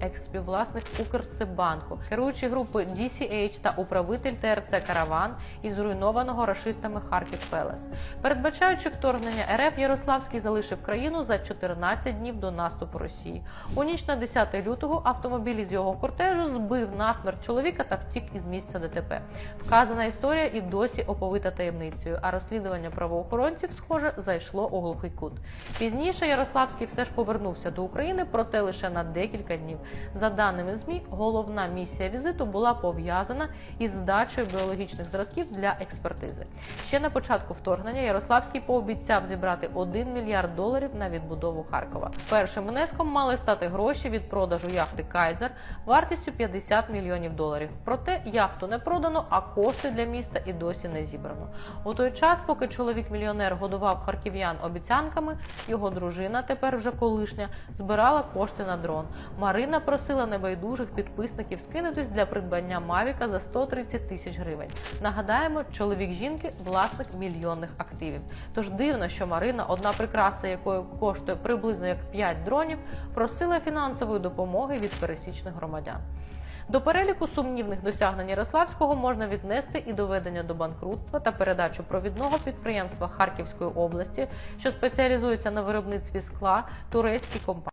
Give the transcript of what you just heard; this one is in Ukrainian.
екс-співвласник Укрсибанку, керуючий групи DCH та управитель ТРЦ Караван із зруйнованого рашистами Харків Пелес. Передбачаючи вторгнення РФ, Ярославський залишив країну за 14 днів до наступу Росії. У ніч на 10 лютого автомобіль із його кортежу збив насмерть чоловіка та втік із місця ДТП. Вказана історія і досі оповита таємницею, а розслідування правоохоронців, схоже, зайшло у глухий кут. Пізніше Ярославський все ж повернувся до України, проте лише на декілька днів. За даними ЗМІ, головна місія візиту була пов'язана із здачею біологічних зразків для експертизи. Ще на початку вторгнення Ярославський пообіцяв зібрати 1 мільярд доларів на відбудову Харкова. Першим внеском мали стати гроші від продажу яхти Кайзер вартістю 50 мільйонів доларів. Проте яхту не продано, а кошти для міста і досі не зібрано. У той час, поки чоловік-мільйонер годував харків'ян обіцянками, його дружина, тепер вже колишня, збирала кошти на дрон. Марина просила небайдужих підписників скинутись для придбання Мавіка за 130 тисяч гривень. Нагадаємо, чоловік жінки власник мільйонних активів. Тож дивно, що Марина, одна прикраса якої коштує приблизно як 5 дронів, просила фінансової допомоги від пересічних громадян. До переліку сумнівних досягнень Ярославського можна віднести і доведення до банкрутства та передачу провідного підприємства Харківської області, що спеціалізується на виробництві скла турецькій компанії.